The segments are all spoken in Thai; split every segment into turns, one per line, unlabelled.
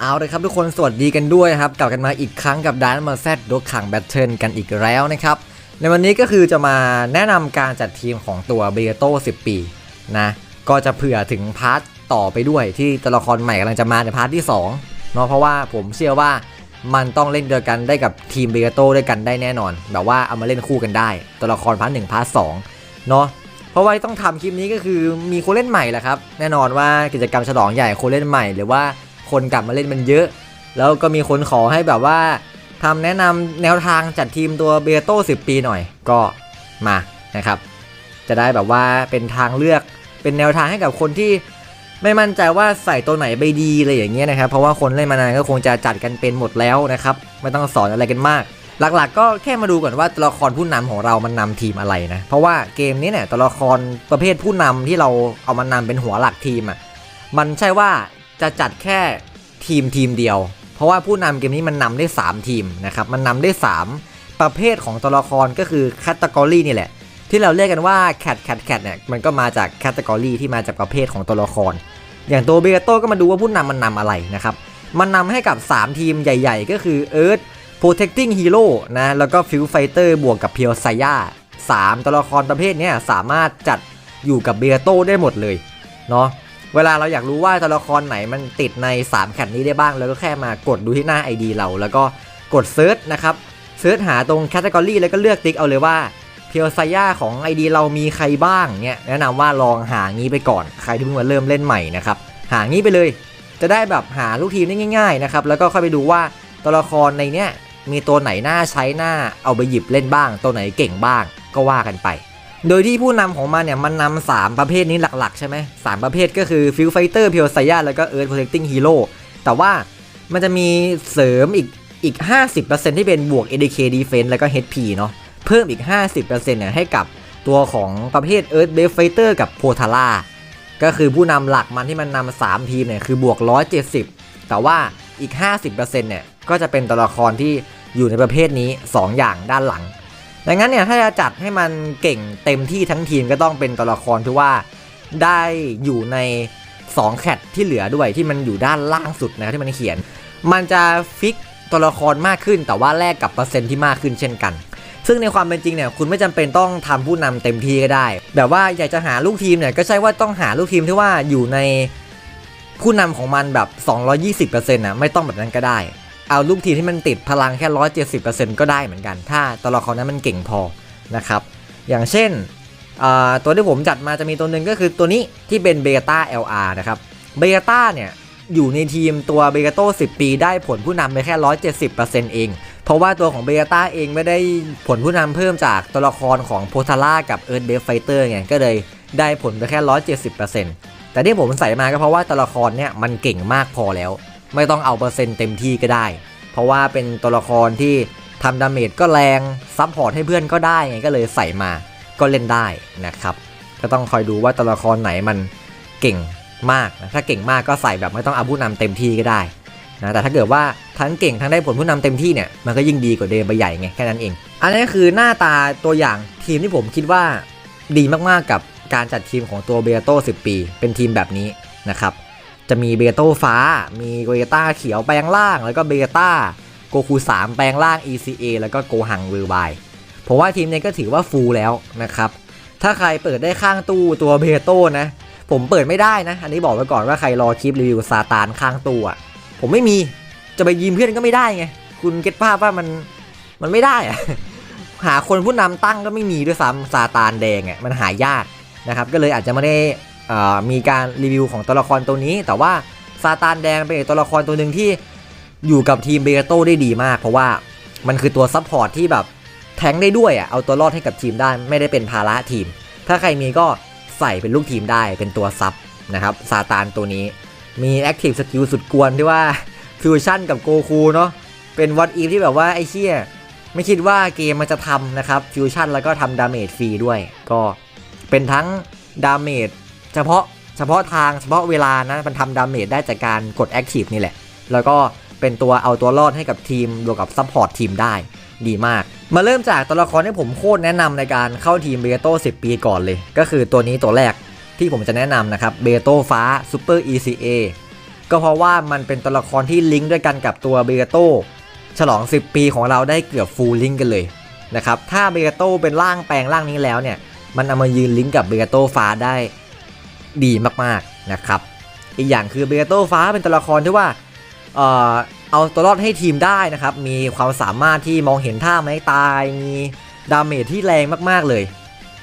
เอาเลยครับทุกคนสวัสดีกันด้วยครับ กลับกันมาอีกครั้งกับดานมาแซดดกขังแบทเทิลกันอีกแล้วนะครับ ในวันนี้ก็คือจะมาแนะนำการจัดทีมของตัวเบโต้10 ปีนะก็จะเผื่อถึงพาร์ทต่อไปด้วยที่ตัวละครใหม่กำลังจะมาในพาร์ทที่2เนาะเพราะว่าผมเชื่อว่ามันต้องเล่นเดียวกันได้กับทีมเบโต้ด้วยกันได้แน่นอน แบบว่าเอามาเล่นคู่กันได้ ตัวละครพาร์ทหนึ่งพาร์ทสองเนาะเพราะว่าที่ต้องทำคลิปนี้ก็คือมีคนเล่นใหม่แหละครับแน่นอนว่ากิจกรรมฉลองใหญ่คนเล่นใหม่หรือว่า คนกลับมาเล่นมันเยอะ แล้วก็มีคนขอให้แบบว่าทำแนะนำแนวทางจัดทีมตัวเบโต้10 ปีหน่อยก็มานะครับ จะได้แบบว่าเป็นทางเลือกเป็นแนวทางให้กับคนที่ไม่มั่นใจว่าใส่ตัวไหนไปดีอะไรอย่างเงี้ยนะครับ เพราะว่าคนเล่นมานานก็คงจะจัดกันเป็นหมดแล้วนะครับ ไม่ต้องสอนอะไรกันมาก หลักๆก็แค่มาดูก่อนว่าตัวละครผู้นำของเรามันนำทีมอะไรนะ เพราะว่าเกมนี้เนี่ยตัวละครประเภทผู้นำที่เราเอามานำเป็นหัวหลักทีมอะมันใช่ว่า จะจัดแค่ทีมทีมเดียว เพราะว่าผู้นำเกมนี้มันนำได้ 3 ทีมนะครับ มันนำได้ 3 ประเภทของตัวละครก็คือแคตตากรีนี่แหละ ที่เราเรียกกันว่าแคทแคทแคทเนี่ยมันก็มาจากแคตตากรีที่มาจากประเภทของตัวละคร อย่างตัวเบโต้ก็มาดูว่าผู้นำมันนำอะไรนะครับ มันนำให้กับ 3 ทีมใหญ่ ๆ ก็คือเอิร์ธ protecting hero นะแล้วก็ field fighter บวกกับเพียวไซยาสามตัวละครประเภทนี้สามารถจัดอยู่กับเบโต้ได้หมดเลยเนาะ เวลาเราอยากรู้ว่าตัวละครไหนมันติดใน 3 แคทนี้ได้บ้าง แล้วก็แค่มากดดูที่หน้า ID เรา แล้วก็กดเซิร์ชนะครับเซิร์ชหาตรงแคตตากรีแล้วก็เลือกติ๊กเอาเลยว่าเพียวไซยาของ ID เรามีใครบ้างเนี่ยแนะนำว่าลองหางี้ไปก่อนใครที่เพิ่งมาเริ่มเล่นใหม่นะครับหางี้ไปเลย จะได้แบบหาลูกทีมได้ง่าย ๆนะครับ แล้วก็ค่อยไปดูว่าตัวละครในเนี้ยมีตัวไหนน่าใช้หน้าเอาไปหยิบเล่นบ้าง ตัวไหนเก่งบ้างก็ว่ากันไป โดยที่ผู้นำของมันเนี่ยมันนำสามประเภทนี้หลักๆ ใช่ไหมสามประเภทก็คือฟิลไฟเตอร์เพียวไซยาแล้วก็เอิร์ธโปรเทคติ้งฮีโร่แต่ว่ามันจะมีเสริมอีกอีก 50%ที่เป็นบวก ADK Defense แล้วก็ HP เนาะเพิ่มอีก 50%เนี่ยให้กับตัวของประเภท Earth Base Fighter กับโพธาร่าก็คือผู้นำหลักมันที่มันนำสามทีมเนี่ยคือบวก 170 แต่ว่าอีก 50%เนี่ยก็จะเป็นตัวละครที่อยู่ในประเภทนี้ 2 อย่างด้านหลัง ดังนั้นเนี่ยถ้าจะจัดให้มันเก่งเต็มที่ทั้งทีมก็ต้องเป็นตัวละครที่ว่าได้อยู่ใน2แคทที่เหลือด้วยที่มันอยู่ด้านล่างสุดนะครับที่มันเขียน มันจะฟิกตัวละครมากขึ้น แต่ว่าแลกกับเปอร์เซ็นต์ที่มากขึ้นเช่นกัน ซึ่งในความเป็นจริงเนี่ยคุณไม่จำเป็นต้องทำผู้นำเต็มที่ก็ได้ แบบว่าอยากจะหาลูกทีมเนี่ยก็ใช่ว่าต้องหาลูกทีมที่ว่าอยู่ในผู้นำของมันแบบ 220%นะไม่ต้องแบบนั้นก็ได้ เอาลูกทีที่มันติดพลังแค่170%ก็ได้เหมือนกัน ถ้าตัวละครนั้นมันเก่งพอนะครับ อย่างเช่นตัวที่ผมจัดมาจะมีตัวหนึ่งก็คือตัวนี้ที่เป็นเบต้า LR นะครับเบต้าเนี่ยอยู่ในทีมตัวเบโต้10 ปีได้ผลผู้นำไปแค่ 170%เอง เพราะว่าตัวของเบต้าเองไม่ได้ผลผู้นำเพิ่มจากตัวละครของโพธาร่ากับเอิร์ธเบฟไฟเตอร์ไงก็เลยได้ผลไปแค่ 170%แต่ที่ผมใส่มาก็เพราะว่าตัวละครเนี่ยมันเก่งมากพอแล้ว ไม่ต้องเอาเปอร์เซ็นต์เต็มที่ก็ได้ เพราะว่าเป็นตัวละครที่ทำดาเมจก็แรงซับพอร์ตให้เพื่อนก็ได้ไงก็เลยใส่มาก็เล่นได้นะครับ ก็ต้องคอยดูว่าตัวละครไหนมันเก่งมากนะถ้าเก่งมากก็ใส่แบบไม่ต้องเอาผู้นำเต็มที่ก็ได้นะแต่ถ้าเกิดว่าทั้งเก่งทั้งได้ผลผู้นำเต็มที่เนี่ยมันก็ยิ่งดีกว่าเดิมไปใหญ่ไงแค่นั้นเอง อันนี้คือหน้าตาตัวอย่างทีมที่ผมคิดว่าดีมากๆกับการจัดทีมของตัวเบโต้10 ปี เป็นทีมแบบนี้นะครับ จะมีเบโต้ฟ้า มีเบต้าเขียวแปลงล่าง แล้วก็เบต้าโกคู3แปลงล่าง ECA แล้วก็โกหังวิลบายผมว่าทีมนี้ก็ถือว่าฟูลแล้วนะครับ ถ้าใครเปิดได้ข้างตู้ตัวเบโต้นะ ผมเปิดไม่ได้นะ อันนี้บอกไว้ก่อนว่าใครรอคลิปรีวิวซาตานข้างตู้อะผมไม่มีจะไปยืมเพื่อนก็ไม่ได้ไง คุณเก็ตภาพว่ามันมันไม่ได้อะหาคนผู้นำตั้งก็ไม่มีด้วยซ้ำซาตานแดงอะมันหายากนะครับ ก็เลยอาจจะไม่ได้ มีการรีวิวของตัวละครตัวนี้ แต่ว่าซาตานแดงเป็นตัวละครตัวหนึ่งที่อยู่กับทีมเบโต้ได้ดีมาก เพราะว่ามันคือตัวซัพพอร์ตที่แบบแทงได้ด้วยอะเอาตัวรอดให้กับทีมได้ไม่ได้เป็นภาระทีม ถ้าใครมีก็ใส่เป็นลูกทีมได้เป็นตัวซับนะครับซาตานตัวนี้มีแอคทีฟสกิลสุดกวนที่ว่าฟิวชั่นกับโกคูเนาะเป็นวัดอีฟที่แบบว่าไอ้เชี่ยไม่คิดว่าเกมมันจะทำนะครับฟิวชั่นแล้วก็ทำดาเมจฟรีด้วย ก็เป็นทั้งดาเมจ เฉพาะเฉพาะทางเฉพาะเวลานะมันทำดาเมจได้จากการกดแอคทีฟนี่แหละ แล้วก็เป็นตัวเอาตัวรอดให้กับทีมรวมกับซัพพอร์ตทีมได้ดีมาก มาเริ่มจากตัวละครที่ผมโคตรแนะนำในการเข้าทีมเบโต้10 ปีก่อนเลย ก็คือตัวนี้ตัวแรกที่ผมจะแนะนำนะครับเบโต้ฟ้าซูเปอร์ ECA ก็เพราะว่ามันเป็นตัวละครที่ลิงก์ด้วยกันกับตัวเบโต้ฉลอง 10 ปีของเราได้เกือบฟูลลิงก์กันเลยนะครับถ้าเบโต้เป็นร่างแปลงร่างนี้แล้วเนี่ยมันเอามายืนลิงก์กับเบโต้ฟ้าได้ ดีมากๆนะครับ อีกอย่างคือเบโตฟ้าเป็นตัวละครที่ว่าเอ่อเอาตัวรอดให้ทีมได้นะครับ มีความสามารถที่มองเห็นท่าไม้ตาย มีดาเมจที่แรงมากๆเลย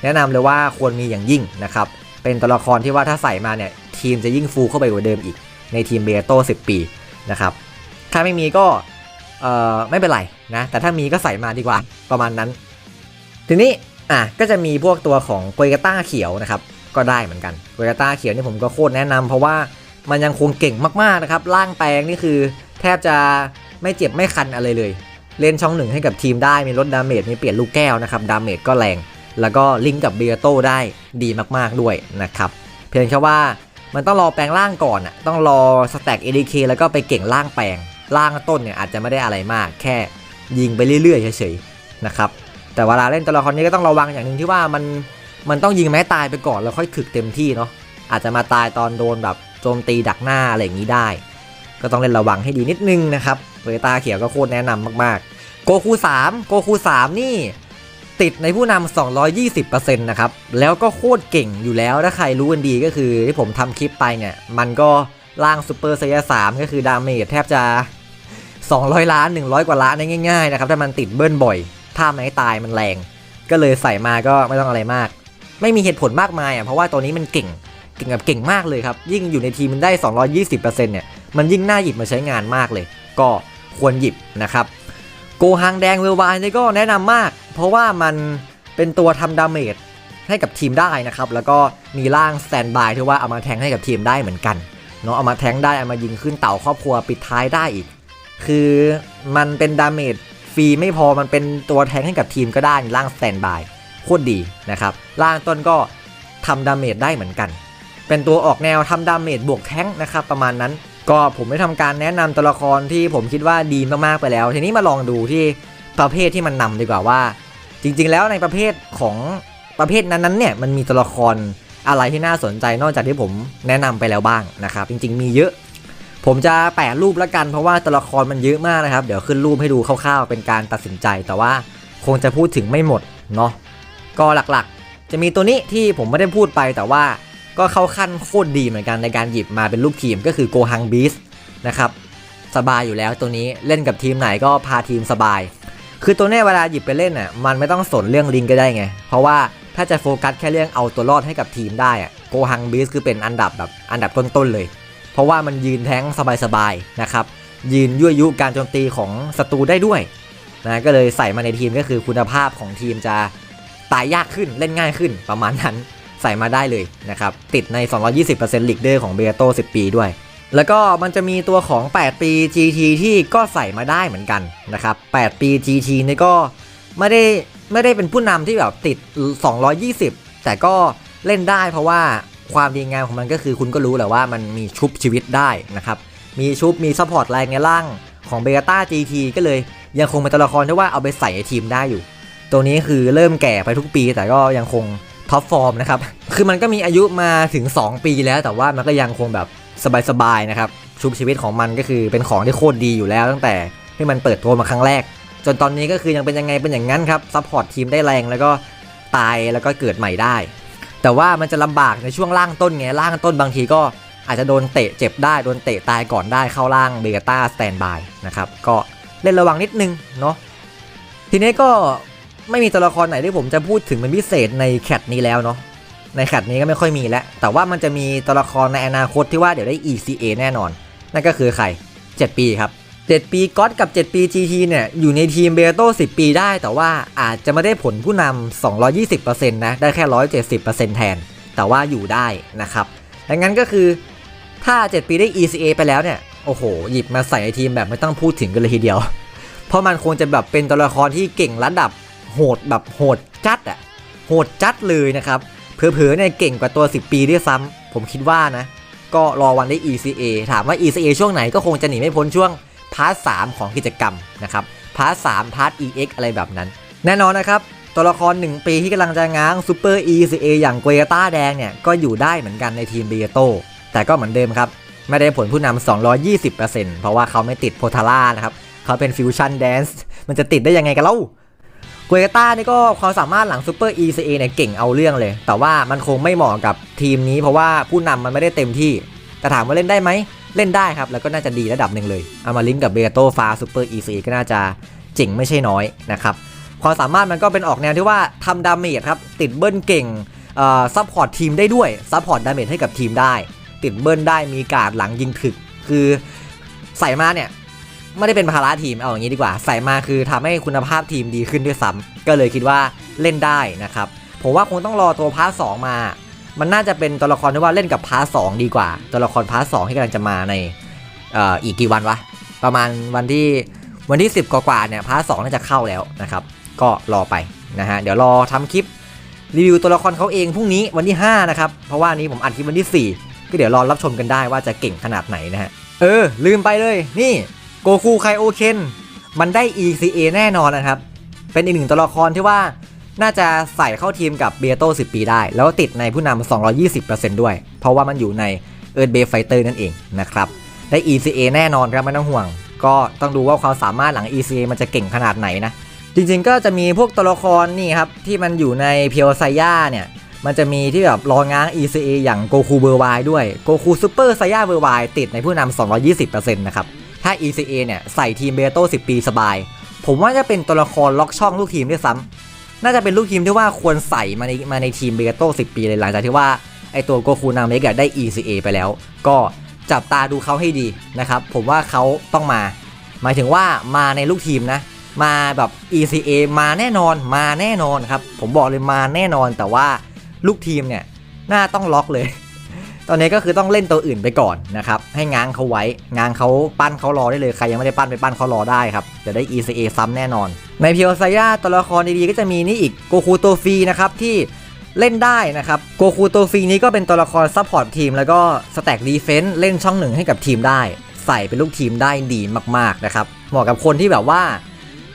แนะนำเลยว่าควรมีอย่างยิ่งนะครับ เป็นตัวละครที่ว่าถ้าใส่มาเนี่ยทีมจะยิ่งฟูเข้าไปกว่าเดิมอีก ในทีมเบโต้10 ปีนะครับ ถ้าไม่มีก็เอ่อไม่เป็นไรนะ แต่ถ้ามีก็ใส่มาดีกว่าประมาณนั้น ทีนี้อะก็จะมีพวกตัวของโกยกาต้าเขียวนะครับ ก็ได้เหมือนกันโกยกต้าเขียวนี่ผมก็โคตรแนะนำเพราะว่ามันยังคงเก่งมากๆนะครับร่างแปลงนี่คือแทบจะไม่เจ็บไม่คันอะไรเลย เล่นช่องหนึ่งให้กับทีมได้มีลดดาเมจมีเปลี่ยนลูกแก้วนะครับดาเมจก็แรง แล้วก็ลิงก์กับเบียโต้ได้ดีมากๆด้วยนะครับเพียงแค่ว่ามันต้องรอแปลงร่างก่อนอะต้องรอสแต็ก ADK แล้วก็ไปเก่งร่างแปลงร่างต้นเนี่ยอาจจะไม่ได้อะไรมาก แค่ยิงไปเรื่อยๆเฉยๆนะครับแต่เวลาเล่นตัวละครนี้ก็ต้องระวังอย่างหนึ่งที่ว่ามัน มันต้องยิงแม้ตายไปก่อนแล้วค่อยถึกเต็มที่เนาะอาจจะมาตายตอนโดนแบบโจมตีดักหน้าอะไรอย่างนี้ได้ ก็ต้องเล่นระวังให้ดีนิดนึงนะครับเวตาเขียวก็โคตรแนะนำมากๆ โกคู3โกคู3นี่ ติดในผู้นำ220%นะครับ แล้วก็โคตรเก่งอยู่แล้วถ้าใครรู้กันดีก็คือที่ผมทำคลิปไปเนี่ย มันก็ล่างซูเปอร์ไซยา3ก็คือดาเมจแทบจะ 200 ล้าน 100 กว่าล้านง่ายๆนะครับถ้ามันติดเบิ้ลบ่อย ถ้าไม้ตายมันแรง ก็เลยใส่มาก็ไม่ต้องอะไรมาก ไม่มีเหตุผลมากมายอะเพราะว่าตัวนี้มันเก่งเก่งแบบเก่งมากเลยครับ ยิ่งอยู่ในทีมมันได้ 220%เนี่ยมันยิ่งน่าหยิบมาใช้งานมากเลย ก็ควรหยิบนะครับ โกฮังแดงเวลวายนี่ก็แนะนำมาก เพราะว่ามันเป็นตัวทำดาเมจให้กับทีมได้นะครับ แล้วก็มีร่างสแตนบายที่ว่าเอามาแทงให้กับทีมได้เหมือนกันเนาะเอามาแทงได้เอามายิงขึ้นเต่าครอบครัวปิดท้ายได้อีก คือมันเป็นดาเมจฟรีไม่พอมันเป็นตัวแทงให้กับทีมก็ได้ร่างสแตนบาย คตรดีนะครับร่างต้นก็ทำดาเมจได้เหมือนกัน เป็นตัวออกแนวทำดาเมจบวกแท้งนะครับประมาณนั้นก็ผมได้ทำการแนะนำตัวละครที่ผมคิดว่าดีมากๆไปแล้ว ทีนี้มาลองดูที่ประเภทที่มันนำดีกว่าว่า จริง ๆ แล้วในประเภทของประเภทนั้นๆเนี่ยมันมีตัวละครอะไรที่น่าสนใจนอกจากที่ผมแนะนำไปแล้วบ้างนะครับจริง ๆ มีเยอะผมจะแปะรูปแล้วกันเพราะว่าตัวละครมันเยอะมากนะครับ เดี๋ยวขึ้นรูปให้ดูคร่าวๆ เป็นการตัดสินใจแต่ว่าคงจะพูดถึงไม่หมดเนาะ ก็หลักๆ จะมีตัวนี้ที่ผมไม่ได้พูดไปแต่ว่าก็เข้าขั้นโคตรดีเหมือนกันในการหยิบมาเป็นลูกทีมก็คือโกฮังบีสนะครับสบายอยู่แล้วตัวนี้เล่นกับทีมไหนก็พาทีมสบาย คือตัวเนี้เวลาหยิบไปเล่นอะมันไม่ต้องสนเรื่องลิงก็ได้ไง เพราะว่าถ้าจะโฟกัสแค่เรื่องเอาตัวรอดให้กับทีมได้อะโกฮังบีสคือเป็นอันดับแบบอันดับต้นๆเลย เพราะว่ามันยืนแท้งสบายๆนะครับยืนยั่วยุการโจมตีของศัตรูได้ด้วยนะก็เลยใส่มาในทีมก็คือคุณภาพของทีมจะ ตายยากขึ้นเล่นง่ายขึ้นประมาณนั้นใส่มาได้เลยนะครับ ติดใน 220%ลีกเดอร์ของเบโต10 ปีด้วย แล้วก็มันจะมีตัวของ 8 ปี GT ที่ก็ใส่มาได้เหมือนกันนะครับ 8 ปี GT นี่ก็ไม่ได้ไม่ได้เป็นผู้นำที่แบบติด 220 แต่ก็เล่นได้เพราะว่าความดีงามของมันก็คือคุณก็รู้แหละว่ามันมีชุบชีวิตได้นะครับ มีชุบมีซัพพอร์ตแรงในร่างของเบต้า GT ก็เลยยังคงเป็นตัวละครที่ว่าเอาไปใส่ในทีมได้อยู่ ตัวนี้คือเริ่มแก่ไปทุกปี แต่ก็ยังคงท็อปฟอร์มนะครับ คือมันก็มีอายุมาถึง 2 ปีแล้ว แต่ว่ามันก็ยังคงแบบสบายๆนะครับ ชุบชีวิตของมันก็คือเป็นของที่โคตรดีอยู่แล้ว ตั้งแต่ที่มันเปิดตัวมาครั้งแรก จนตอนนี้ก็คือยังเป็นยังไงเป็นอย่างนั้นครับ ซัพพอร์ตทีมได้แรงแล้วก็ตายแล้วก็เกิดใหม่ได้ แต่ว่ามันจะลำบากในช่วงล่างต้นไง ล่างต้นบางทีก็อาจจะโดนเตะเจ็บได้ โดนเตะตายก่อนได้เข้าล่างเบต้าสแตนบายนะครับ ก็เล่นระวังนิดนึงเนาะ ทีนี้ก็ ไม่มีตัวละครไหนที่ผมจะพูดถึงเป็นพิเศษในแคตนี้แล้วเนาะในแคตนี้ก็ไม่ค่อยมีแล้ว แต่ว่ามันจะมีตัวละครในอนาคตที่ว่าเดี๋ยวได้ ECA แน่นอน นั่นก็คือใคร 7 ปีครับ 7 ปีก็อตกับ 7 ปี GT เนี่ย อยู่ในทีมเบโต้10 ปีได้ แต่ว่าอาจจะไม่ได้ผลผู้นำ 220%นะ ได้แค่ 170%แทน แต่ว่าอยู่ได้นะครับดังนั้นก็คือถ้า 7 ปีได้ ECA ไปแล้วเนี่ย โอ้โห หยิบมาใส่ในทีมแบบไม่ต้องพูดถึงกันเลยทีเดียว เพราะมันคงจะแบบเป็นตัวละครที่เก่งระดับ โหดแบบโหดจัดอะโหดจัดเลยนะครับเผลอๆเนี่ยเก่งกว่าตัว 10 ปีด้วยซ้ำผมคิดว่านะ ก็รอวันได้ ECA ถามว่า ECA ช่วงไหนก็คงจะหนีไม่พ้นช่วงพาร์ท3ของกิจกรรมนะครับพาร์ท3พาร์ท EX อะไรแบบนั้น แน่นอนนะครับ ตัวละคร 1 ปีที่กำลังจะง้างซูเปอร์ ECA อย่างเกวต้าแดงเนี่ย ก็อยู่ได้เหมือนกันในทีมเบียโตแต่ก็เหมือนเดิมครับ ไม่ได้ผลผู้นำ 220%เพราะว่าเขาไม่ติดโพทาร่านะครับเขาเป็นฟิวชั่นแดนซ์มันจะติดได้ยังไงกันเล่า กุยต้านี่ก็ความสามารถหลังซูเปอร์ ECA เนี่ยเก่งเอาเรื่องเลย แต่ว่ามันคงไม่เหมาะกับทีมนี้เพราะว่าผู้นำมันไม่ได้เต็มที่ แต่ถามว่าเล่นได้ไหม เล่นได้ครับ แล้วก็น่าจะดีระดับหนึ่งเลย เอามาลิงก์กับเบโตฟาซูเปอร์ ECA ก็น่าจะเจ๋งไม่ใช่น้อยนะครับ ความสามารถมันก็เป็นออกแนวที่ว่าทำดาเมจครับ ติดเบิ้ลเก่งซัพพอร์ตทีมได้ด้วยซัพพอร์ตดาเมจให้กับทีมได้ ติดเบิ้ลได้มีการหลังยิงถึก คือใส่มาเนี่ย ไม่ได้เป็นภาระทีมเอาอย่างนี้ดีกว่า ใส่มาคือทำให้คุณภาพทีมดีขึ้นด้วยซ้ำก็เลยคิดว่าเล่นได้นะครับ ผมว่าคงต้องรอตัวพาร์ทสมา มันน่าจะเป็นตัวละครที่ว่าเล่นกับพาร์ทสดีกว่า ตัวละครพาร์ทสที่กำลังจะมาในออีกกี่วันวะ ประมาณวันที่วันที่ 10 กว่าๆเนี่ยพาร์ทสน่าจะเข้าแล้วนะครับ ก็รอไปนะฮะเดี๋ยวรอทำคลิปรีวิวตัวละครเขาเองพรุ่งนี้วันที่ 5 นะครับ เพราะว่านี้ผมอัดคลิปวันที่ 4 ก็เดี๋ยวรอรับชมกันได้ว่าจะเก่งขนาดไหนนะฮะเออ ลืมไปเลยนี่ โกคูไคโอเคนมันได้ ECA แน่นอนนะครับ เป็นอีกหนึ่งตัวละครที่ว่าน่าจะใส่เข้าทีมกับเบียโต้10 ปีได้ แล้วติดในผู้นำ 220%ด้วย เพราะว่ามันอยู่ในเอิร์ดเบฟไฟเตอร์นั่นเองนะครับ ได้ ECA แน่นอนครับไม่ต้องห่วง ก็ต้องดูว่าความสามารถหลัง ECA มันจะเก่งขนาดไหนนะ จริงๆก็จะมีพวกตัวละครนี่ครับ ที่มันอยู่ในเพียวไซย่าเนี่ย มันจะมีที่แบบรอง้าง ECA อย่างโกคูเบอร์ไวด้วยโกคูซูเปอร์ไซย่าเบอร์ไวติดในผู้นำ 220%นะครับ ถ้า ECA เนี่ยใส่ทีมเบโต้10 ปีสบาย ผมว่าจะเป็นตัวละครล็อกช่องลูกทีมด้วยซ้ำน่าจะเป็นลูกทีมที่ว่าควรใส่มาในมาในทีมเบโต้10 ปีเลยหลังจากที่ว่าไอตัวโกคูนามเมกได้ ECA ไปแล้ว ก็จับตาดูเขาให้ดีนะครับ ผมว่าเขาต้องมา หมายถึงว่ามาในลูกทีมนะ มาแบบ ECA มาแน่นอนมาแน่นอนครับ ผมบอกเลยมาแน่นอนแต่ว่าลูกทีมเนี่ยน่าต้องล็อกเลย ตอนนี้ก็คือต้องเล่นตัวอื่นไปก่อนนะครับให้ง้างเขาไว้ง้างเขาปั้นเขารอได้เลยใครยังไม่ได้ปั้นไปปั้นเขารอได้ครับจะได้ ECA ซ้ำแน่นอน ในเพียวไซย่าตัวละครดีๆก็จะมีนี่อีกโกคูโตฟีนะครับที่เล่นได้นะครับโกคูโตฟีนี้ก็เป็นตัวละครซัพพอร์ตทีมแล้วก็สแต็กดีเฟนส์เล่นช่องหนึ่งให้กับทีมได้ ใส่เป็นลูกทีมได้ดีมากๆนะครับเหมาะกับคนที่แบบว่า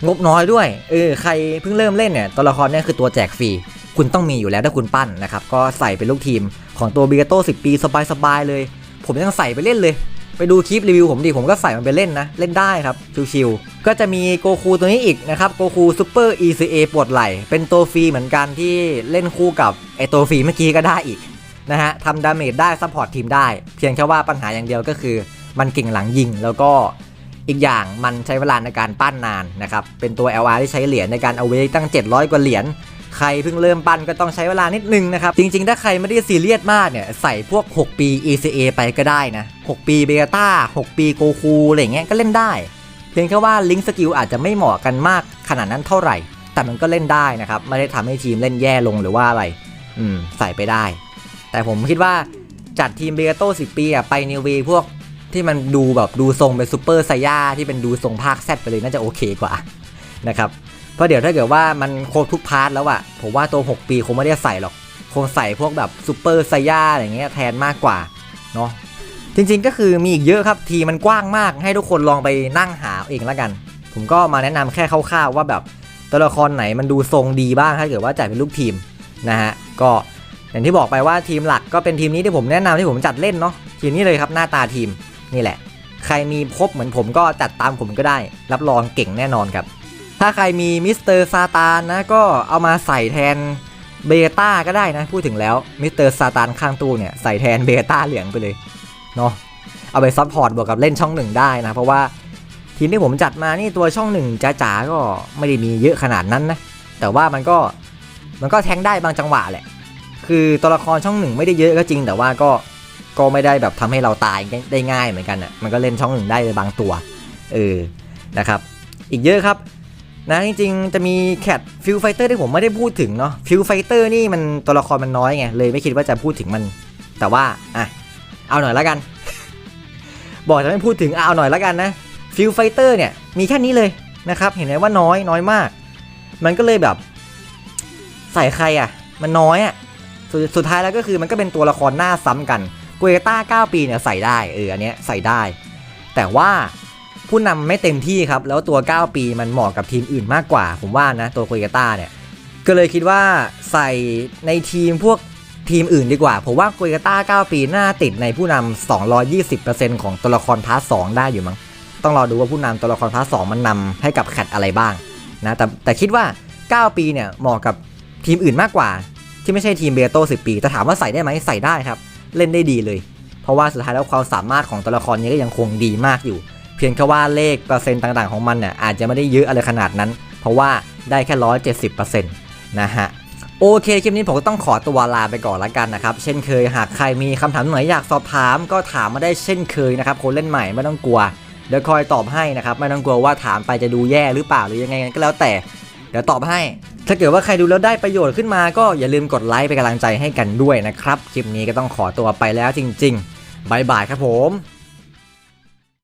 งบน้อยด้วยเออใครเพิ่งเริ่มเล่นเนี่ยตัวละครเนี่ยคือตัวแจกฟรี คุณต้องมีอยู่แล้วถ้าคุณปั้นนะครับ ก็ใส่เป็นลูกทีมของตัวบีเกโต้10 ปีสบายๆเลย ผมยังใส่ไปเล่นเลย ไปดูคลิปรีวิวผมดิผมก็ใส่มันไปเล่นนะ เล่นได้ครับ ชิวๆก็จะมีโกคูตัวนี้อีกนะครับโกคูซูเปอร์ ECA ปวดไหลเป็นตัวฟรีเหมือนกันที่เล่นคู่กับไอตัวฟรีเมื่อกี้ก็ได้อีกนะฮะทำดาเมจได้ซัพพอร์ตทีมได้ เพียงแค่ว่าปัญหาอย่างเดียวก็คือ มันเก่งหลังยิงแล้วก็อีกอย่างมันใช้เวลาในการปั้นนานนะครับ เป็นตัว LR ที่ใช้เหรียญในการเอาไว้ตั้ง 700 กว่าเหรียญ ใครเพิ่งเริ่มปั้นก็ต้องใช้เวลานิดนึงนะครับ จริงๆ ถ้าใครไม่ได้ซีเรียสมากเนี่ยใส่พวก 6 ปี ECA ไปก็ได้นะ 6 ปีเบต้า 6 ปีโกคูอะไรเงี้ยก็เล่นได้ เพียงแค่ว่าลิงก์สกิลอาจจะไม่เหมาะกันมากขนาดนั้นเท่าไหร่ แต่มันก็เล่นได้นะครับ ไม่ได้ทำให้ทีมเล่นแย่ลงหรือว่าอะไร อืม ใส่ไปได้ แต่ผมคิดว่าจัดทีมเบโต้10ปีอะไปนิวเวพวกที่มันดูแบบดูทรงเป็นซูเปอร์ไซย่าที่เป็นดูทรงภาคแซดไปเลยน่าจะโอเคกว่านะครับ เพราะเดี๋ยวถ้าเกิดว่ามันครบทุกพาร์ทแล้วอะผมว่าตัว 6 ปีคงไม่ได้ใส่หรอกคงใส่พวกแบบซูเปอร์ไซย่าอะไรเงี้ยแทนมากกว่าเนาะจริงๆก็คือมีอีกเยอะครับทีมันกว้างมากให้ทุกคนลองไปนั่งหาเองแล้วกัน ผมก็มาแนะนำแค่คร่าวๆว่าแบบตัวละครไหนมันดูทรงดีบ้างถ้าเกิดว่าจัดเป็นลูกทีมนะฮะก็อย่างที่บอกไปว่าทีมหลักก็เป็นทีมนี้ที่ผมแนะนำที่ผมจัดเล่นเนาะทีมนี้เลยครับหน้าตาทีมนี่แหละ ใครมีครบเหมือนผมก็จัดตามผมก็ได้ รับรองเก่งแน่นอนครับ ถ้าใครมีมิสเตอร์ซาตานนะก็เอามาใส่แทนเบต้าก็ได้นะ พูดถึงแล้วมิสเตอร์ซาตานข้างตู้เนี่ยใส่แทนเบต้าเหลืองไปเลยเนาะเอาไปซัพพอร์ตบวกกับเล่นช่องหนึ่งได้นะ เพราะว่าทีมที่ผมจัดมานี่ตัวช่องหนึ่งจ๋าๆก็ไม่ได้มีเยอะขนาดนั้นนะแต่ว่ามันก็มันก็แทงได้บางจังหวะแหละ คือตัวละครช่องหนึ่งไม่ได้เยอะก็จริง แต่ว่าก็ก็ไม่ได้แบบทำให้เราตายได้ง่ายเหมือนกันอะมันก็เล่นช่องหนึ่งได้บางตัวเออนะครับ อีกเยอะครับ นะจริงๆ จะมีแคทฟิลไฟเตอร์ที่ผมไม่ได้พูดถึงเนาะฟิลไฟเตอร์นี่มันตัวละครมันน้อยไง เลยไม่คิดว่าจะพูดถึงมัน แต่ว่า อะ เอาหน่อยละกัน บอกจะไม่พูดถึงเอาหน่อยละกันนะฟิลไฟเตอร์เนี่ย มีแค่นี้เลยนะครับ เห็นไหมว่าน้อยน้อยมาก มันก็เลยแบบ ใส่ใครอะ มันน้อยอะสสุดท้ายแล้วก็คือมันก็เป็นตัวละครหน้าซ้ำกันเกเวต้า9ปีเนี่ยใส่ได้เอออันเนี้ยใส่ได้ แต่ว่า ผู้นำไม่เต็มที่ครับ แล้วตัว 9 ปีมันเหมาะกับทีมอื่นมากกว่า ผมว่านะ ตัวโคเกต้าเนี่ย ก็เลยคิดว่าใส่ในทีมพวกทีมอื่นดีกว่า ผมว่าโกยาต้า 9 ปีน่าติดในผู้นำ220%ของตัวละครพาร์ท2ได้อยู่มั้งต้องรอดูว่าผู้นำตัวละครพาร์ท2มันนำให้กับแคทอะไรบ้างนะแต่แต่คิดว่า 9 ปีเนี่ยเหมาะกับทีมอื่นมากกว่า ที่ไม่ใช่ทีมเบโต้10 ปีแต่ถามว่าใส่ได้ไหมใส่ได้ครับ เล่นได้ดีเลย เพราะว่าสุดท้ายแล้วความสามารถของตัวละครนี้ก็ยังคงดีมากอยู่ พียงแค่ว่าเลขเปอร์เซ็นต์ต่างๆของมันเนี่ยอาจจะไม่ได้เยอะอะไรขนาดนั้น เพราะว่าได้แค่170%นะฮะโอเค คลิปนี้ผมก็ต้องขอตัวลาไปก่อนละกันนะครับ เช่นเคยหากใครมีคำถามไหนอยากสอบถามก็ถามมาได้เช่นเคยนะครับ คนเล่นใหม่ไม่ต้องกลัว เดี๋ยวคอยตอบให้นะครับ ไม่ต้องกลัวว่าถามไปจะดูแย่หรือเปล่าหรือยังไงก็แล้วแต่ เดี๋ยวตอบให้ ถ้าเกิดว่าใครดูแล้วได้ประโยชน์ขึ้นมา ก็อย่าลืมกดไลค์เป็นกำลังใจให้กันด้วยนะครับ คลิปนี้ก็ต้องขอตัวไปแล้วจริงๆบายบายครับผม